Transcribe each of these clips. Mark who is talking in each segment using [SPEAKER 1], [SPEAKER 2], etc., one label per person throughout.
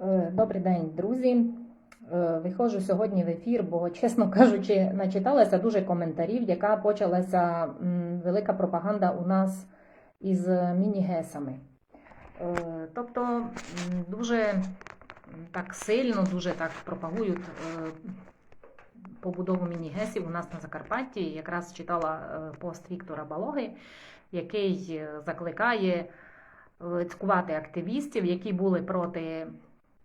[SPEAKER 1] Е, Добрий день, друзі. Е, Виходжу сьогодні в ефір, бо, чесно кажучи, начиталася дуже коментарів, яка почалася велика пропаганда у нас із міні-гесами. Е, Тобто дуже так сильно, дуже так пропагують побудову міні-гесів у нас на Закарпатті. Якраз читала пост Віктора Балоги, який закликає цькувати активістів, які були проти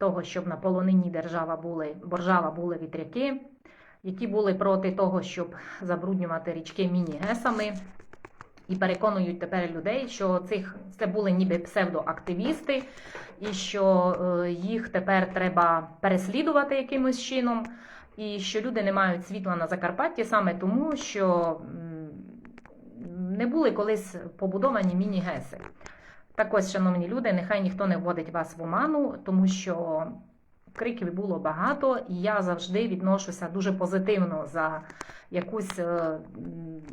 [SPEAKER 1] того, щоб на полонині держава були, боржава були вітряки, які були проти того, щоб забруднювати річки міні-гесами. І переконують тепер людей, що цих це були ніби псевдоактивісти, і що е, їх тепер треба переслідувати якимось чином, і що люди не мають світла на Закарпатті саме тому, що не були колись побудовані міні-геси. Так ось, шановні люди, нехай ніхто не вводить вас в оману, тому що криків було багато, і я завжди відношуся дуже позитивно за якусь е,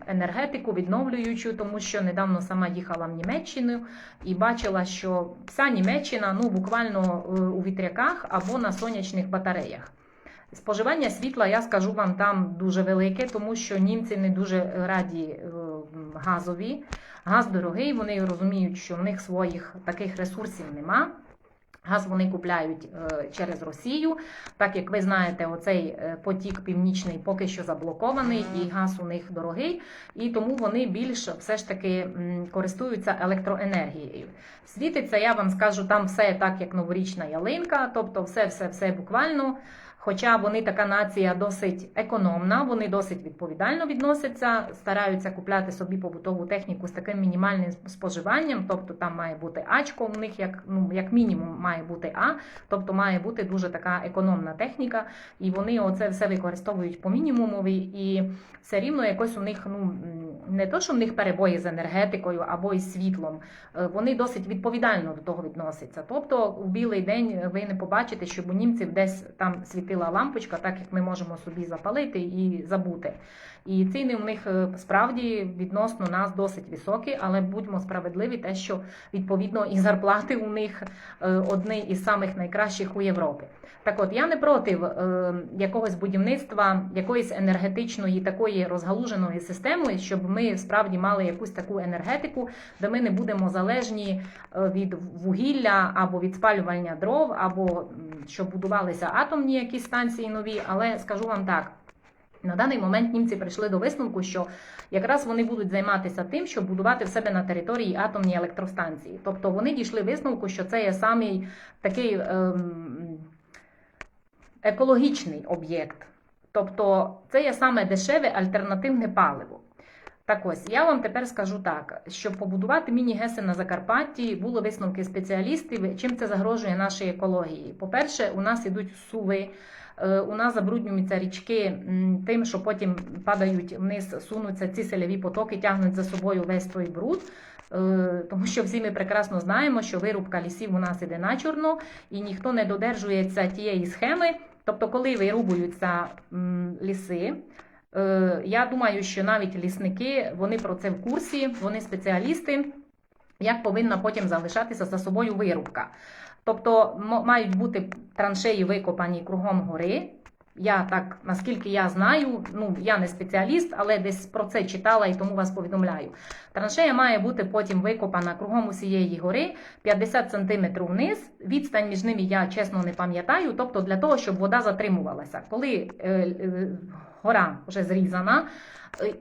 [SPEAKER 1] енергетику відновлюючу, тому що недавно сама їхала в Німеччину і бачила, що вся Німеччина ну, буквально е, у вітряках або на сонячних батареях. Споживання світла, я скажу вам, там дуже велике, тому що німці не дуже раді е, газові. Газ дорогий, вони розуміють, що в них своїх таких ресурсів нема. Газ вони купляють е, через Росію. Так як ви знаєте, оцей е, потік північний поки що заблокований, і газ у них дорогий, і тому вони більш все ж таки користуються електроенергією. Світиться, я вам скажу, там все так, як новорічна ялинка, тобто все, все, все буквально. Хоча вони така нація досить економна, вони досить відповідально відносяться, стараються купляти собі побутову техніку з таким мінімальним споживанням, тобто там має бути Ачко, у них як ну як мінімум має бути А, тобто має бути дуже така економна техніка, і вони оце все використовують по мінімумові, і все рівно якось у них ну не то, що в них перебої з енергетикою або із світлом, е, вони досить відповідально до того відносяться. Тобто у білий день ви не побачите, щоб у німців десь там світила лампочка, так як ми можемо собі запалити і забути. І ціни у них е, справді відносно нас досить високі, але будьмо справедливі, те, що відповідно і зарплати у них е, одні із самих найкращих у Європі. Так от я не проти е, якогось будівництва, якоїсь енергетичної такої розгалуженої системи, щоб ми справді мали якусь таку енергетику, де ми не будемо залежні від вугілля або від спалювання дров, або щоб будувалися атомні якісь станції нові. Але скажу вам так. На даний момент німці прийшли до висновку, що якраз вони будуть займатися тим, щоб будувати в себе на території атомні електростанції. Тобто вони дійшли висновку, що це є самий такий ем, екологічний об'єкт. Тобто це є саме дешеве альтернативне паливо. Так ось, я вам тепер скажу так: щоб побудувати міні-геси на Закарпатті, були висновки спеціалістів, чим це загрожує нашій екології. По-перше, у нас ідуть суви. Е, У нас забруднюються річки тим, що потім падають вниз, сунуться ці селяві потоки, тягнуть за собою весь той бруд. Е, Тому що всі ми прекрасно знаємо, що вирубка лісів у нас іде на чорно, і ніхто не додержується тієї схеми. Тобто, коли вирубуються ліси, я думаю, що навіть лісники вони про це в курсі, вони спеціалісти, як повинна потім залишатися за собою вирубка. Тобто мають бути траншеї викопані кругом гори. Я так, наскільки я знаю, ну я не спеціаліст, але десь про це читала і тому вас повідомляю. Траншея має бути потім викопана кругом усієї гори 50 см вниз. Відстань між ними я чесно не пам'ятаю. Тобто для того, щоб вода затримувалася. Коли е, е, гора вже зрізана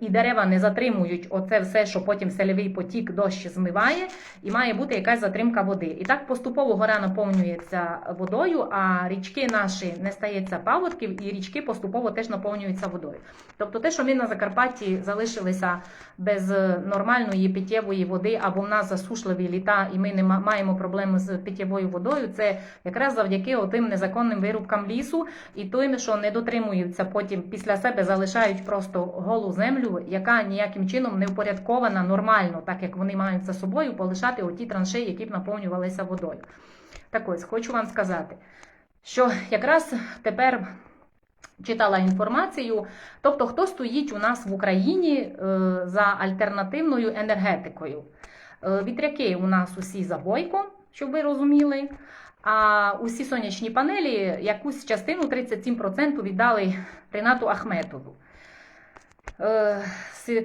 [SPEAKER 1] і дерева не затримують оце все, що потім селевий потік дощ змиває, і має бути якась затримка води. І так поступово гора наповнюється водою, а річки наші не стається паводків, і річки поступово теж наповнюються водою. Тобто, те, що ми на Закарпатті залишилися без е, нормальної питєвої води, або в нас засушливі літа, і ми не маємо проблеми з питєвою водою, це якраз завдяки отим незаконним вирубкам лісу і тим, що не дотримуються потім після себе залишають просто голу землю, яка ніяким чином не впорядкована нормально, так як вони мають за собою полишати оті траншеї, які б наповнювалися водою. Так ось хочу вам сказати, що якраз тепер читала інформацію, тобто хто стоїть у нас в Україні е, за альтернативною енергетикою. Е, Вітряки у нас усі за бойком, щоб ви розуміли. А усі сонячні панелі якусь частину 37% віддали Ренату Ахметову. Е,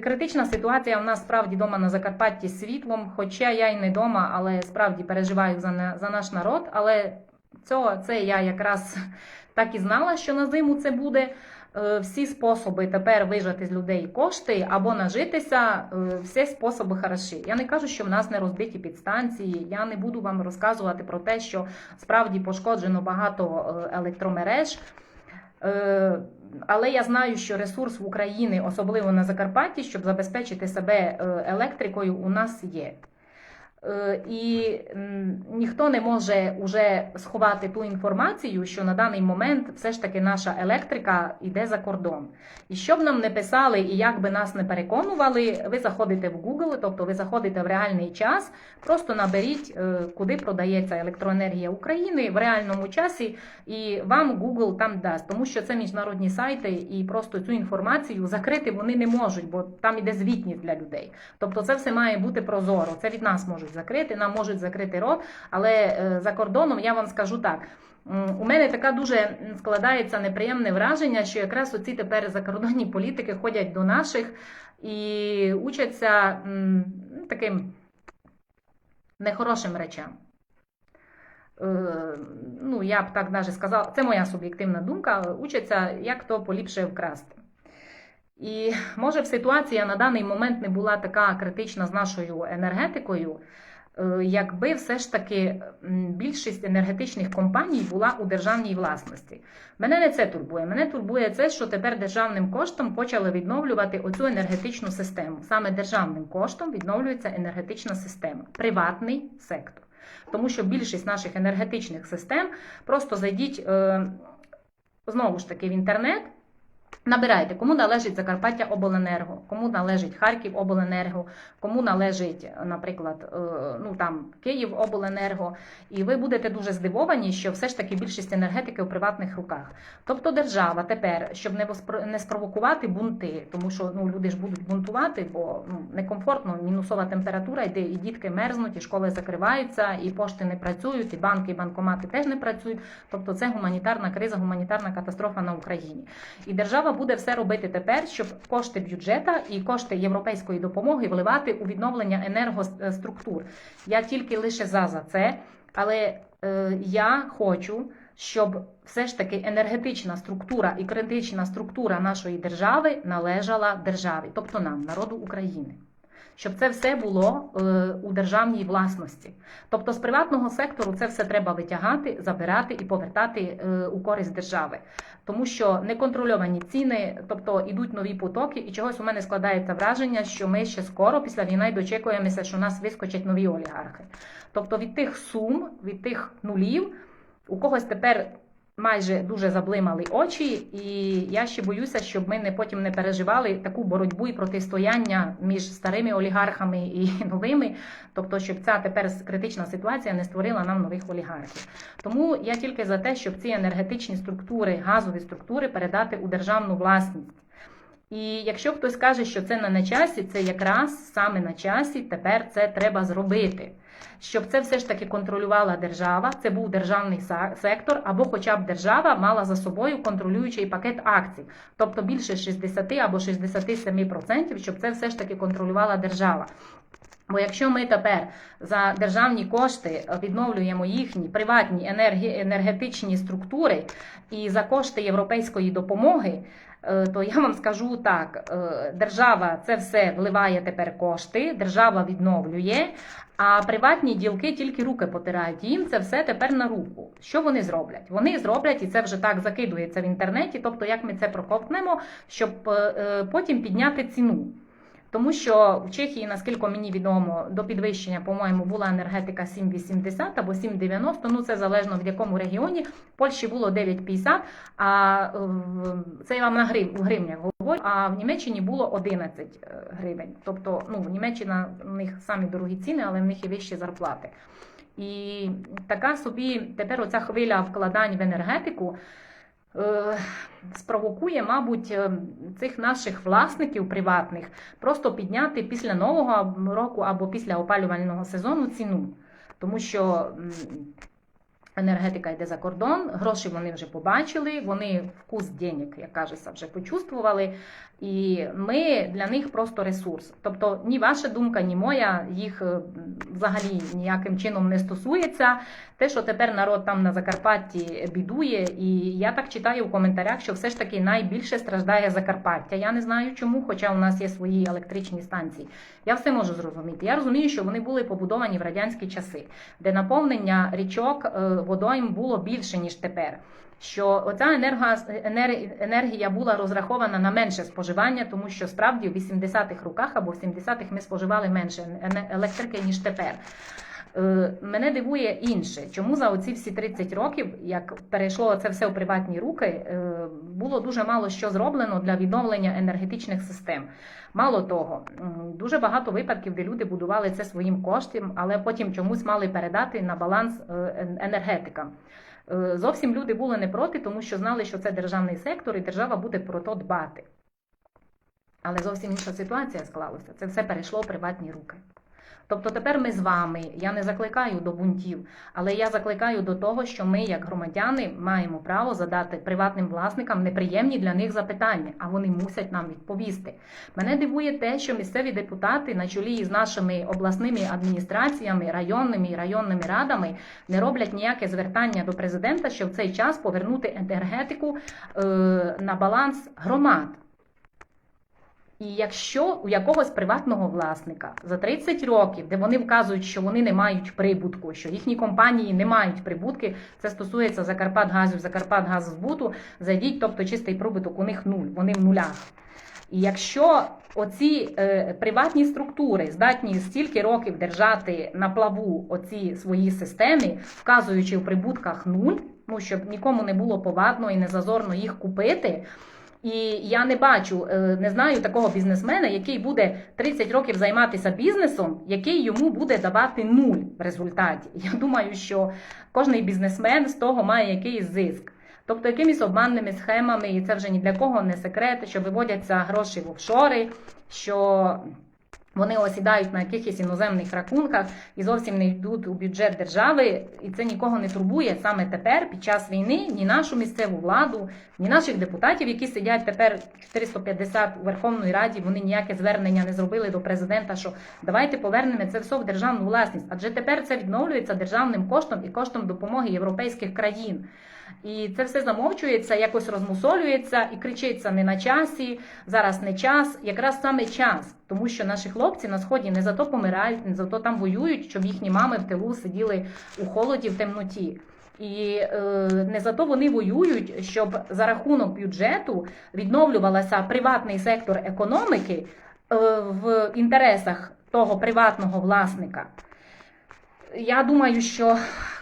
[SPEAKER 1] Критична ситуація в нас справді вдома на Закарпатті з світлом, хоча я й не вдома, але справді переживаю за, за наш народ. Але цього, це я якраз так і знала, що на зиму це буде. Е, Всі способи тепер вижати з людей кошти або нажитися, е, всі способи хороші. Я не кажу, що в нас не розбиті підстанції. Я не буду вам розказувати про те, що справді пошкоджено багато електромереж. Е, Але я знаю, що ресурс в Україні, особливо на Закарпатті, щоб забезпечити себе е, електрикою, у нас є. Е, І ніхто не може уже сховати ту інформацію, що на даний момент все ж таки наша електрика йде за кордон. І що б нам не писали, і як би нас не переконували, ви заходите в Google, тобто ви заходите в реальний час, просто наберіть, е, куди продається електроенергія України в реальному часі, і вам Google там дасть, тому що це міжнародні сайти, і просто цю інформацію закрити вони не можуть, бо там іде звітність для людей. Тобто це все має бути прозоро. Це від нас можуть закрити, нам можуть закрити рот, але е, за кордоном я вам скажу так. У мене така дуже складається неприємне враження, що якраз оці тепер закордонні політики ходять до наших і учаться таким нехорошим речам. Е, Ну, я б так навіть сказала, це моя суб'єктивна думка, учаться, як то поліпше вкрасти. І може б ситуація на даний момент не була така критична з нашою енергетикою, е, якби все ж таки більшість енергетичних компаній була у державній власності. Мене не це турбує. Мене турбує це, що тепер державним коштом почали відновлювати оцю енергетичну систему. Саме державним коштом відновлюється енергетична система, приватний сектор. Тому що більшість наших енергетичних систем просто зайдіть е, знову ж таки в інтернет. Набирайте, кому належить Закарпаття Обленерго, кому належить Харків Обленерго, кому належить, наприклад, е, ну там Київ Обленерго, і ви будете дуже здивовані, що все ж таки більшість енергетики у приватних руках. Тобто держава тепер, щоб не спровокувати бунти, тому що ну люди ж будуть бунтувати, бо ну некомфортно, мінусова температура йде, і дітки мерзнуть, і школи закриваються, і пошти не працюють, і банки, і банкомати теж не працюють. Тобто це гуманітарна криза, гуманітарна катастрофа на Україні. І держава буде все робити тепер, щоб кошти бюджета і кошти європейської допомоги вливати у відновлення енергоструктур. Я тільки лише за за це, але е, я хочу, щоб все ж таки енергетична структура і критична структура нашої держави належала державі, тобто нам, народу України. Щоб це все було е, у державній власності. Тобто з приватного сектору це все треба витягати, забирати і повертати е, у користь держави. Тому що неконтрольовані ціни, тобто ідуть нові потоки, і чогось у мене складається враження, що ми ще скоро після війни дочекуємося, що у нас вискочать нові олігархи. Тобто від тих сум, від тих нулів, у когось тепер майже дуже заблимали очі, і я ще боюся, щоб ми не потім не переживали таку боротьбу і протистояння між старими олігархами і новими, тобто, щоб ця тепер критична ситуація не створила нам нових олігархів. Тому я тільки за те, щоб ці енергетичні структури, газові структури передати у державну власність. І якщо хтось каже, що це не на часі, це якраз саме на часі тепер це треба зробити. Щоб це все ж таки контролювала держава, це був державний сектор, або хоча б держава мала за собою контролюючий пакет акцій, тобто більше 60 або 67%, щоб це все ж таки контролювала держава. Бо якщо ми тепер за державні кошти відновлюємо їхні приватні енергі- енергетичні структури і за кошти європейської допомоги, е, то я вам скажу так: е, держава це все вливає тепер кошти, держава відновлює, а приватні ділки тільки руки потирають. Їм це все тепер на руку. Що вони зроблять? Вони зроблять, і це вже так закидується в інтернеті. Тобто, як ми це проковтнемо, щоб е, е, потім підняти ціну. Тому що в Чехії, наскільки мені відомо, до підвищення, по-моєму, була енергетика 7,80 або 7,90, ну це залежно в якому регіоні. В Польщі було 9,50, а е, це я вам на грив, у гривнях говорю, а в Німеччині було 11 гривень. Тобто, ну, в Німеччина в них самі дорогі ціни, але в них і вищі зарплати. І така собі тепер оця хвиля вкладань в енергетику е, спровокує, мабуть, е, цих наших власників приватних просто підняти після нового року або після опалювального сезону ціну. Тому що енергетика йде за кордон, гроші вони вже побачили, вони вкус денег, як кажеться, вже почувствували. І ми для них просто ресурс. Тобто ні ваша думка, ні моя їх взагалі ніяким чином не стосується. Те, що тепер народ там на Закарпатті бідує, і я так читаю в коментарях, що все ж таки найбільше страждає Закарпаття. Я не знаю чому, хоча у нас є свої електричні станції. Я все можу зрозуміти. Я розумію, що вони були побудовані в радянські часи, де наповнення річок е, водойм було більше ніж тепер. Що оця енерго, енер- енергія була розрахована на менше споживання, тому що справді в 80-х роках або в 70-х ми споживали менше електрики, ніж тепер. Е, Мене дивує інше, чому за оці всі 30 років, як перейшло це все у приватні руки, е, було дуже мало що зроблено для відновлення енергетичних систем. Мало того, дуже багато випадків, де люди будували це своїм коштом, але потім чомусь мали передати на баланс е, ен- енергетикам. Е, Зовсім люди були не проти, тому що знали, що це державний сектор, і держава буде про то дбати. Але зовсім інша ситуація склалася. Це все перейшло в приватні руки. Тобто тепер ми з вами. Я не закликаю до бунтів, але я закликаю до того, що ми, як громадяни, маємо право задати приватним власникам неприємні для них запитання, а вони мусять нам відповісти. Мене дивує те, що місцеві депутати на чолі з нашими обласними адміністраціями, районними і районними радами не роблять ніяке звертання до президента, щоб в цей час повернути енергетику е, на баланс громад. І якщо у якогось приватного власника за 30 років, де вони вказують, що вони не мають прибутку, що їхні компанії не мають прибутки, це стосується Закарпатгазу, Закарпатгаззбуту, зайдіть, тобто чистий прибуток у них нуль, вони в нулях. І якщо оці е, приватні структури здатні стільки років держати на плаву оці свої системи, вказуючи в прибутках нуль, ну щоб нікому не було повадно і не зазорно їх купити. І я не бачу, е, не знаю такого бізнесмена, який буде 30 років займатися бізнесом, який йому буде давати нуль в результаті. Я думаю, що кожний бізнесмен з того має якийсь зиск. Тобто якимись обманними схемами, і це вже ні для кого не секрет, що виводяться гроші в офшори, що вони осідають на якихось іноземних рахунках і зовсім не йдуть у бюджет держави, і це нікого не турбує саме тепер, під час війни, ні нашу місцеву владу, ні наших депутатів, які сидять тепер 450 у Верховній Раді. Вони ніяке звернення не зробили до президента, що давайте повернемо це все в державну власність. Адже тепер це відновлюється державним коштом і коштом допомоги європейських країн. І це все замовчується, якось розмусолюється і кричиться не на часі, зараз не час, якраз саме час, тому що наші хлопці на сході не за то помирають, не за то там воюють, щоб їхні мами в тилу сиділи у холоді в темноті. І е, не за то вони воюють, щоб за рахунок бюджету відновлювалася приватний сектор економіки е, в інтересах того приватного власника. Я думаю, що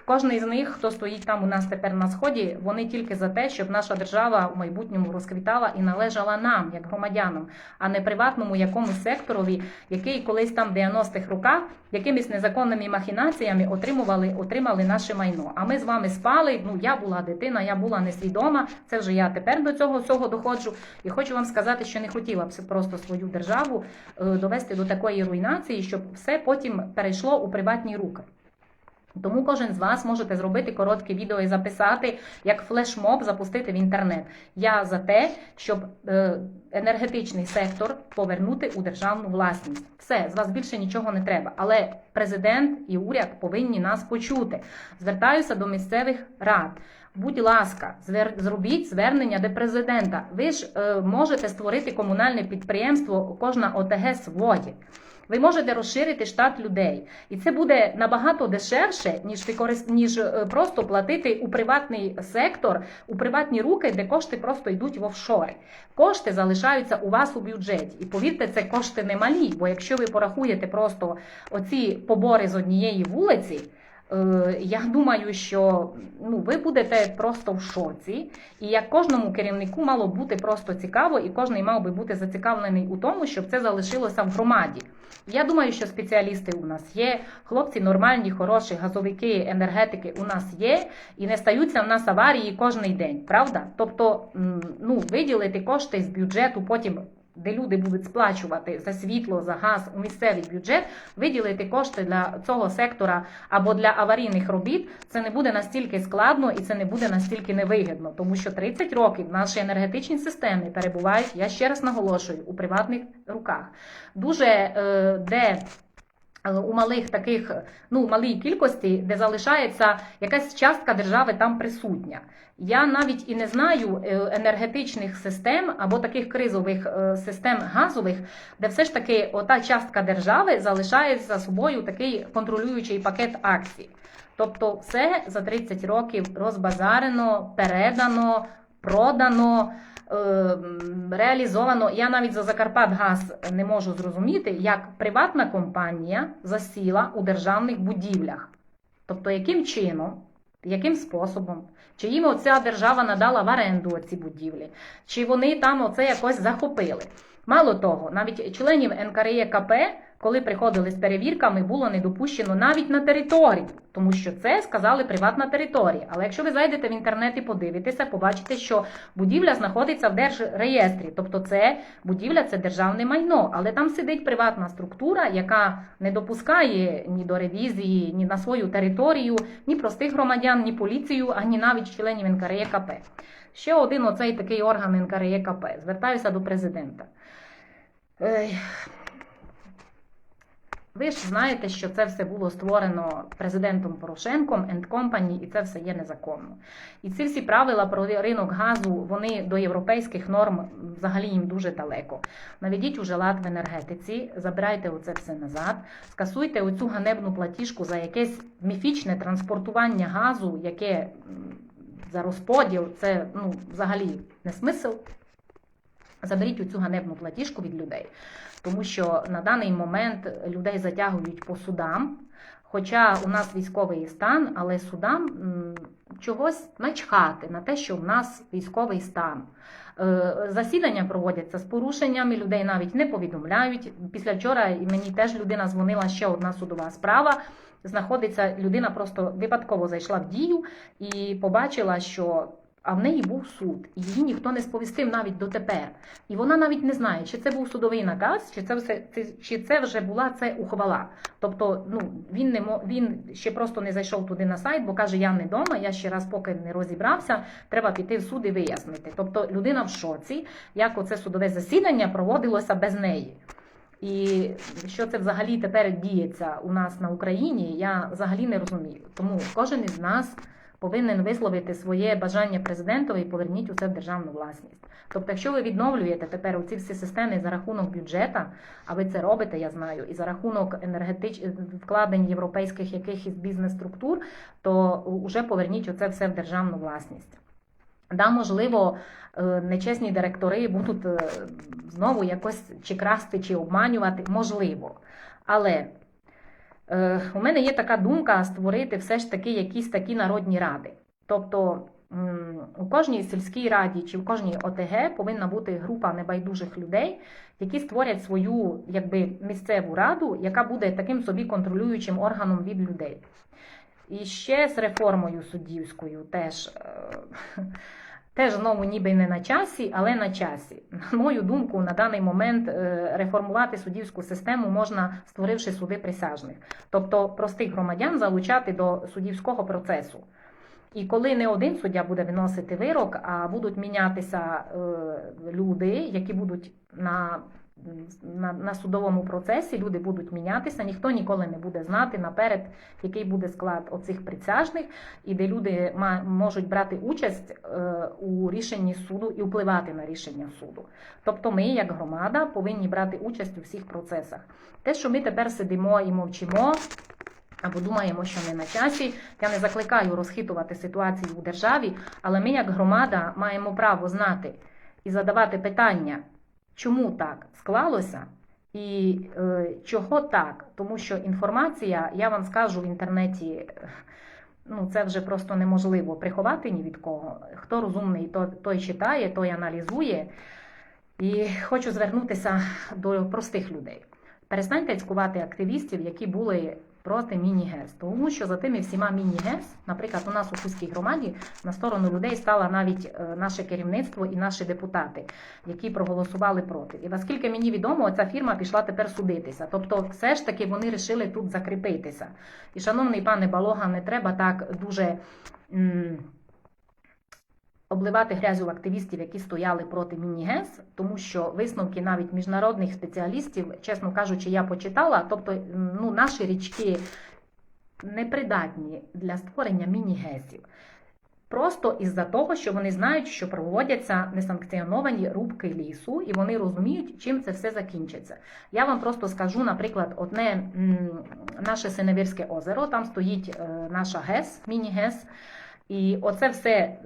[SPEAKER 1] кожен із них, хто стоїть там у нас тепер на сході, вони тільки за те, щоб наша держава в майбутньому розквітала і належала нам, як громадянам, а не приватному якомусь секторові, який колись там в 90-х роках якимись незаконними махінаціями отримували, отримали наше майно. А ми з вами спали. Ну я була дитина, я була несвідома. Це вже я тепер до цього всього доходжу. І хочу вам сказати, що не хотіла б просто свою державу е, довести до такої руйнації, щоб все потім перейшло у приватні руки. Тому кожен з вас можете зробити коротке відео і записати, як флешмоб запустити в інтернет. Я за те, щоб е, енергетичний сектор повернути у державну власність. Все, з вас більше нічого не треба. Але президент і уряд повинні нас почути. Звертаюся до місцевих рад. Будь ласка, звер... зробіть звернення до президента. Ви ж е, можете створити комунальне підприємство, кожна ОТГ своє. Ви можете розширити штат людей, і це буде набагато дешевше, ніж ніж е, просто платити у приватний сектор, у приватні руки, де кошти просто йдуть в офшори. Кошти залишаються у вас у бюджеті. І повірте, це кошти немалі. Бо якщо ви порахуєте просто оці побори з однієї вулиці. Е, Я думаю, що ну, ви будете просто в шоці, і як кожному керівнику мало бути просто цікаво, і кожен мав би бути зацікавлений у тому, щоб це залишилося в громаді. Я думаю, що спеціалісти у нас є, хлопці нормальні, хороші, газовики, енергетики у нас є, і не стаються в нас аварії кожен день, правда? Тобто, ну, виділити кошти з бюджету, потім де люди будуть сплачувати за світло, за газ у місцевий бюджет, виділити кошти для цього сектора або для аварійних робіт, це не буде настільки складно і це не буде настільки невигідно, тому що 30 років наші енергетичні системи перебувають, я ще раз наголошую, у приватних руках. Дуже е, де у малих таких, ну, малій кількості, де залишається якась частка держави там присутня. Я навіть і не знаю е, енергетичних систем або таких кризових е, систем газових, де все ж таки ота частка держави залишає за собою такий контролюючий пакет акцій. Тобто, все за 30 років розбазарено, передано, продано. Е, м, Реалізовано, я навіть за Закарпатгаз не можу зрозуміти, як приватна компанія засіла у державних будівлях. Тобто, яким чином, яким способом, чи їм оця держава надала в оренду ці будівлі, чи вони там оце якось захопили. Мало того, навіть членів НКРЕКП, коли приходили з перевірками, було не допущено навіть на територію, тому що це сказали приватна територія. Але якщо ви зайдете в інтернет і подивитеся, побачите, що будівля знаходиться в держреєстрі, тобто це будівля це державне майно, але там сидить приватна структура, яка не допускає ні до ревізії, ні на свою територію, ні простих громадян, ні поліцію, ані навіть членів НКРЕКП. Ще один оцей такий орган НКРЕКП. Звертаюся до президента. Ей, Ви ж знаєте, що це все було створено президентом Порошенком and Company, і це все є незаконно. І ці всі правила про ринок газу, вони до європейських норм взагалі їм дуже далеко. Наведіть уже лад в енергетиці, забирайте оце все назад, скасуйте оцю ганебну платіжку за якесь міфічне транспортування газу, яке за розподіл, це ну, взагалі не смисл. Заберіть оцю ганебну платіжку від людей, тому що на даний момент людей затягують по судам. Хоча у нас військовий стан, але судам чогось начхати на те, що в нас військовий стан. Е, Засідання проводяться з порушеннями, людей навіть не повідомляють. Після вчора мені теж людина дзвонила ще одна судова справа. Знаходиться людина, просто випадково зайшла в дію і побачила, що а в неї був суд, і її ніхто не сповістив навіть дотепер. І вона навіть не знає, чи це був судовий наказ, чи це все чи це вже була це ухвала. Тобто, ну він не він ще просто не зайшов туди на сайт, бо каже: Я не вдома, я ще раз поки не розібрався. Треба піти в суд і вияснити. Тобто людина в шоці, як оце судове засідання проводилося без неї. І що це взагалі тепер діється у нас на Україні, я взагалі не розумію. Тому кожен із нас повинен висловити своє бажання президентові і поверніть усе в державну власність. Тобто, якщо ви відновлюєте тепер ці всі системи за рахунок бюджета, а ви це робите, я знаю, і за рахунок енергетич... вкладень європейських якихось бізнес-структур, то вже поверніть оце все в державну власність. Да, можливо, е, нечесні директори будуть е, знову якось чи красти, чи обманювати, можливо. Але у мене є така думка створити все ж таки якісь такі народні ради. Тобто у кожній сільській раді чи в кожній ОТГ повинна бути група небайдужих людей, які створять свою якби, місцеву раду, яка буде таким собі контролюючим органом від людей. І ще з реформою суддівською теж. Теж знову ніби не на часі, але на часі. На мою думку, на даний момент е, реформувати суддівську систему можна, створивши суди присяжних, тобто простих громадян залучати до суддівського процесу. І коли не один суддя буде виносити вирок, а будуть мінятися е, люди, які будуть на, на, на судовому процесі, люди будуть мінятися, ніхто ніколи не буде знати наперед, який буде склад оцих присяжних, і де люди можуть брати участь е, у рішенні суду і впливати на рішення суду. Тобто ми, як громада, повинні брати участь у всіх процесах. Те, що ми тепер сидимо і мовчимо. Або думаємо, що не на часі. Я не закликаю розхитувати ситуацію у державі, але ми, як громада, маємо право знати і задавати питання, чому так склалося і е, чого так. Тому що інформація, я вам скажу в інтернеті, ну це вже просто неможливо приховати ні від кого. Хто розумний, той, той читає, той аналізує. І хочу звернутися до простих людей. Перестаньте цькувати активістів, які були проти міні-ГЕС. Тому що за тими всіма міні-ГЕС, наприклад, у нас у Хуській громаді на сторону людей стало навіть е, наше керівництво і наші депутати, які проголосували проти. І наскільки мені відомо, ця фірма пішла тепер судитися. Тобто, все ж таки вони вирішили тут закріпитися. І, шановний пане Балога, не треба так дуже. м, Обливати грязю активістів, які стояли проти міні-ГЕС, тому що висновки навіть міжнародних спеціалістів, чесно кажучи, я почитала. Тобто, ну, наші річки непридатні для створення міні-ГЕСів. Просто із-за того, що вони знають, що проводяться несанкціоновані рубки лісу, і вони розуміють, чим це все закінчиться. Я вам просто скажу, наприклад, одне наше Синевірське озеро, там стоїть е, наша ГЕС, міні-ГЕС. І оце все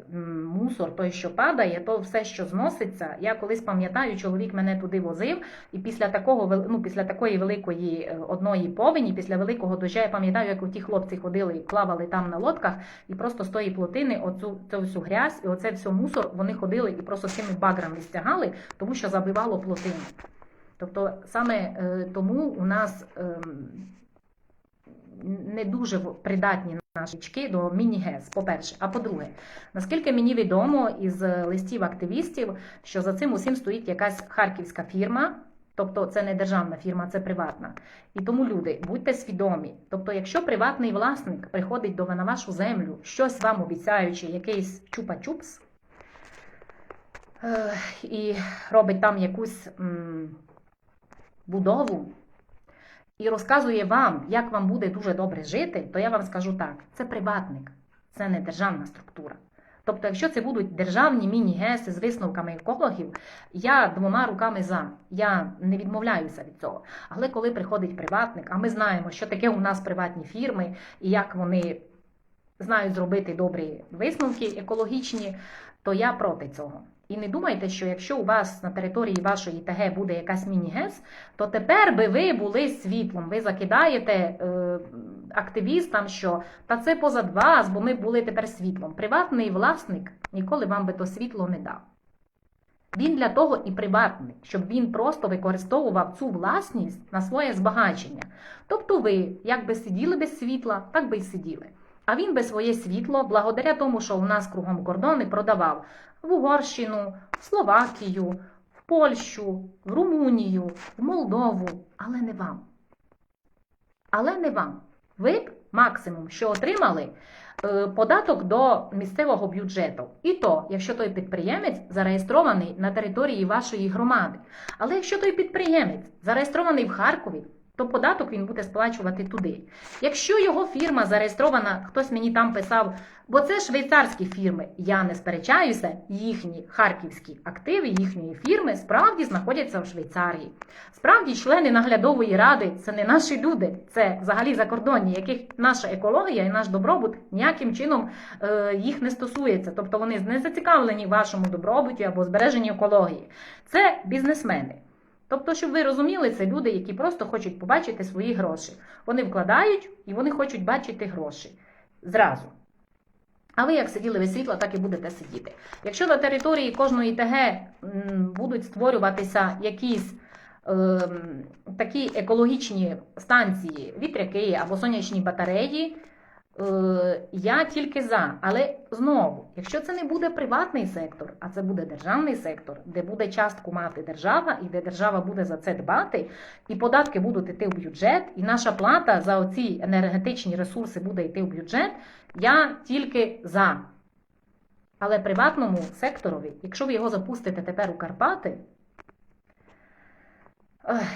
[SPEAKER 1] мусор, той, що падає, то все, що зноситься. Я колись пам'ятаю, чоловік мене туди возив, і після такого ну, після такої великої е, одної повені, після великого дождя, я пам'ятаю, як ті хлопці ходили і плавали там на лодках, і просто з тої плотини, оцю цю всю грязь і оце все мусор, вони ходили і просто цими баграми стягали, тому що забивало плотину. Тобто саме е, тому у нас ем, не дуже придатні наші до міні-ГЕС, по-перше. А по-друге, наскільки мені відомо із листів активістів, що за цим усім стоїть якась харківська фірма, тобто це не державна фірма, це приватна. І тому люди, будьте свідомі. Тобто, якщо приватний власник приходить до на вашу землю, щось вам обіцяючи, якийсь чупа-чупс, е, і робить там якусь м, будову, і розказує вам, як вам буде дуже добре жити, то я вам скажу так: це приватник, це не державна структура. Тобто, якщо це будуть державні міні-геси з висновками екологів, я двома руками за. Я не відмовляюся від цього. Але коли приходить приватник, а ми знаємо, що таке у нас приватні фірми і як вони знають зробити добрі висновки екологічні, то я проти цього. І не думайте, що якщо у вас на території вашої ТГ буде якась міні-ГЕС, то тепер би ви були світлом. Ви закидаєте е, активістам, що та це позад вас, бо ми були тепер світлом. Приватний власник ніколи вам би то світло не дав. Він для того і приватний, щоб він просто використовував цю власність на своє збагачення. Тобто ви, як би сиділи без світла, так би й сиділи. А він би своє світло, благодаря тому, що у нас кругом кордони продавав в Угорщину, в Словакію, в Польщу, в Румунію, в Молдову, але не вам. Але не вам. Ви б максимум, що отримали, е, податок до місцевого бюджету. І то, якщо той підприємець зареєстрований на території вашої громади. Але якщо той підприємець зареєстрований в Харкові, то податок він буде сплачувати туди. Якщо його фірма зареєстрована, хтось мені там писав, бо це швейцарські фірми. Я не сперечаюся, їхні харківські активи їхньої фірми справді знаходяться в Швейцарії. Справді, члени наглядової ради це не наші люди, це взагалі закордонні, яких наша екологія і наш добробут ніяким чином е, їх не стосується. Тобто вони не зацікавлені вашому добробуті або збереженні екології. Це бізнесмени. Тобто, щоб ви розуміли, це люди, які просто хочуть побачити свої гроші. Вони вкладають і вони хочуть бачити гроші зразу. А ви як сиділи без світла, так і будете сидіти. Якщо на території кожної ТГ будуть створюватися якісь ем, такі екологічні станції, вітряки або сонячні батареї, е, я тільки за. Але знову, якщо це не буде приватний сектор, а це буде державний сектор, де буде частку мати держава, і де держава буде за це дбати, і податки будуть йти в бюджет, і наша плата за оці енергетичні ресурси буде йти в бюджет, я тільки за. Але приватному секторові, якщо ви його запустите тепер у Карпати,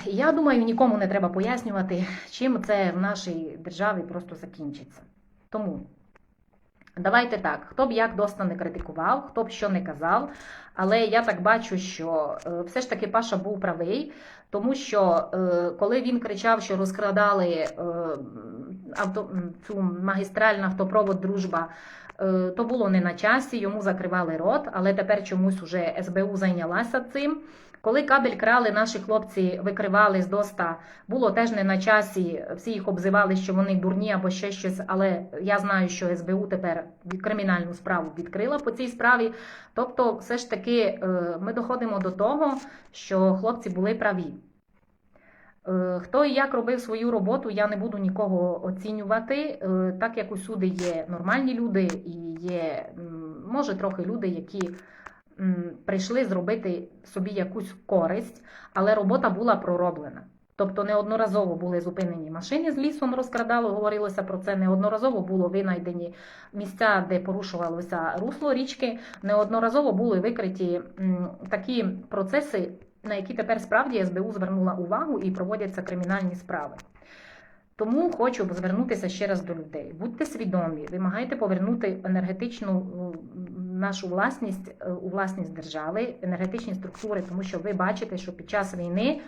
[SPEAKER 1] я думаю, нікому не треба пояснювати, чим це в нашій державі просто закінчиться. Тому давайте так, хто б як доста не критикував, хто б що не казав, але я так бачу, що е, все ж таки Паша був правий, тому що е, коли він кричав, що розкрадали е, авто, цю магістральний автопровод Дружба, то було не на часі, йому закривали рот, але тепер чомусь уже СБУ зайнялася цим. Коли кабель крали, наші хлопці викривали з доста, було теж не на часі. Всі їх обзивали, що вони дурні або ще щось. Але я знаю, що СБУ тепер кримінальну справу відкрила по цій справі. Тобто, все ж таки, е, ми доходимо до того, що хлопці були праві. Е, Хто і як робив свою роботу, я не буду нікого оцінювати, е, так як усюди є нормальні люди і є, може, трохи люди, які прийшли зробити собі якусь користь, але робота була пророблена. Тобто неодноразово були зупинені машини з лісом, розкрадало, говорилося про це. Неодноразово було винайдені місця, де порушувалося русло річки. Неодноразово були викриті такі процеси, на які тепер справді СБУ звернула увагу і проводяться кримінальні справи. Тому хочу звернутися ще раз до людей. Будьте свідомі, вимагайте повернути енергетичну нашу власність е, у власність держави, енергетичні структури, тому що ви бачите, що під час війни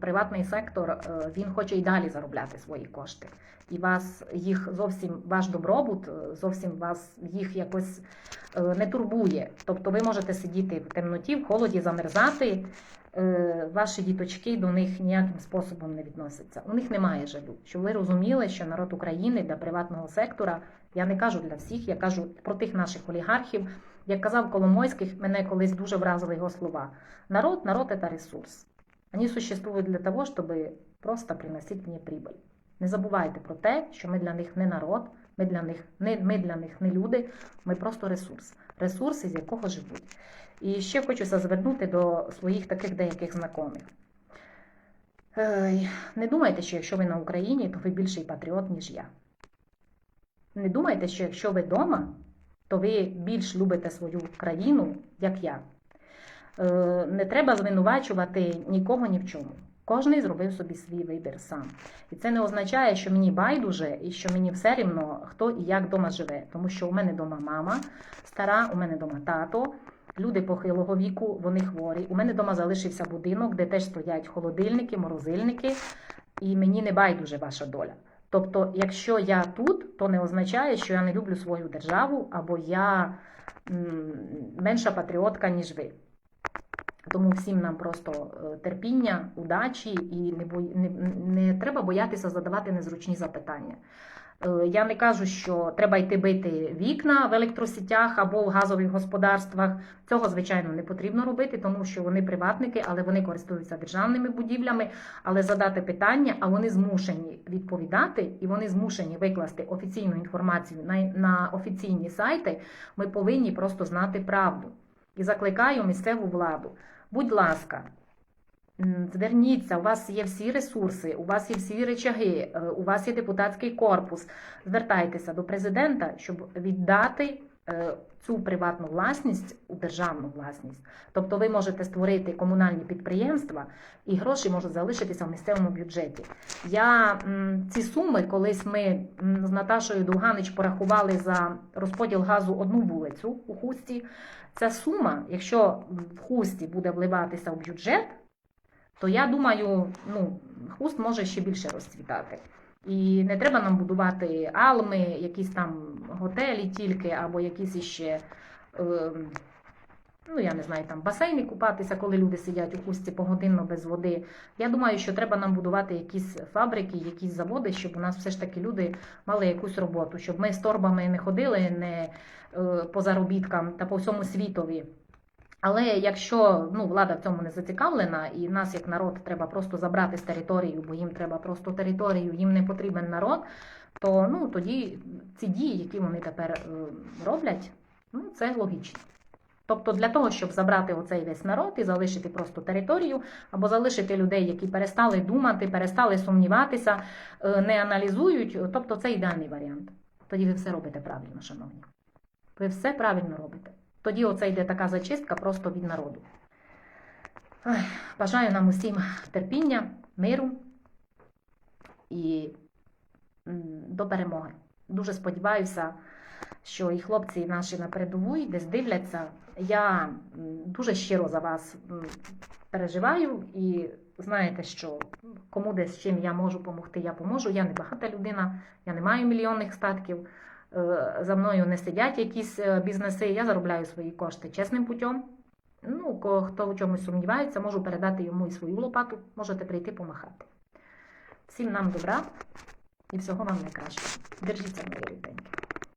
[SPEAKER 1] приватний сектор е, він хоче і далі заробляти свої кошти. І вас їх зовсім ваш добробут, е, зовсім вас їх якось не турбує. Тобто ви можете сидіти в темноті, в холоді, замерзати. Ваші діточки до них ніяким способом не відносяться. У них немає жалю. Щоб ви розуміли, що народ України для приватного сектора, я не кажу для всіх, я кажу про тих наших олігархів. Як казав Коломойський, мене колись дуже вразили його слова. Народ, народ это ресурс. Они существуют для того, чтобы просто приносить мне прибыль. Не забувайте про те, що ми для них не народ, ми для них не, ми для них не люди, ми просто ресурс. Ресурс, із якого живуть. І ще хочеться звернути до своїх таких деяких знайомих. Ей, Не думайте, що якщо ви на Україні, то ви більший патріот, ніж я. Не думайте, що якщо ви вдома, то ви більш любите свою країну, як я. Е, Не треба звинувачувати нікого ні в чому. Кожний зробив собі свій вибір сам. І це не означає, що мені байдуже і що мені все рівно, хто і як вдома живе. Тому що у мене вдома мама стара, у мене вдома тато, люди похилого віку, вони хворі. У мене вдома залишився будинок, де теж стоять холодильники, морозильники, і мені не байдуже ваша доля. Тобто, якщо я тут, то не означає, що я не люблю свою державу або я менша патріотка, ніж ви. Тому всім нам просто е, терпіння, удачі і не, бо... не, не треба боятися задавати незручні запитання. Е, Я не кажу, що треба йти бити вікна в електросітях або в газових господарствах. Цього, звичайно, не потрібно робити, тому що вони приватники, але вони користуються державними будівлями. Але задати питання, а вони змушені відповідати, і вони змушені викласти офіційну інформацію на, офіційні сайти. Ми повинні просто знати правду. І закликаю місцеву владу. Будь ласка, зверніться, у вас є всі ресурси, у вас є всі речаги, е, у вас є депутатський корпус. Звертайтеся до президента, щоб віддати е, цю приватну власність у державну власність. Тобто ви можете створити комунальні підприємства, і гроші можуть залишитися в місцевому бюджеті. Я ці суми, колись ми з Наташою Довганич порахували за розподіл газу одну вулицю у Хусті. Ця сума, якщо в хусті буде вливатися в бюджет, то я думаю, ну, хуст може ще більше розцвітати. І не треба нам будувати алми, якісь там готелі тільки, або якісь іще, е, ну я не знаю, там басейни купатися, коли люди сидять у хусті погодинно без води. Я думаю, що треба нам будувати якісь фабрики, якісь заводи, щоб у нас все ж таки люди мали якусь роботу, щоб ми з торбами не ходили не е, по заробіткам та по всьому світові. Але якщо ну, влада в цьому не зацікавлена, і нас, як народ, треба просто забрати з територію, бо їм треба просто територію, їм не потрібен народ, то ну, тоді ці дії, які вони тепер е, роблять, ну, це логічно. Тобто для того, щоб забрати оцей весь народ і залишити просто територію, або залишити людей, які перестали думати, перестали сумніватися, е, не аналізують, тобто це ідеальний варіант. Тоді ви все робите правильно, шановні. Ви все правильно робите. Тоді оце йде така зачистка просто від народу. Бажаю нам усім терпіння, миру і до перемоги. Дуже сподіваюся, що і хлопці наші на передовій десь дивляться. Я дуже щиро за вас переживаю і знаєте, що кому десь чим я можу допомогти, я поможу. Я не багата людина, я не маю мільйонних статків. Е, За мною не сидять якісь е, бізнеси, я заробляю свої кошти чесним путем. Ну, хто в чомусь сумнівається, можу передати йому і свою лопату, можете прийти помахати. Всім нам добра і всього вам найкращого. Держіться, мої рідненькі.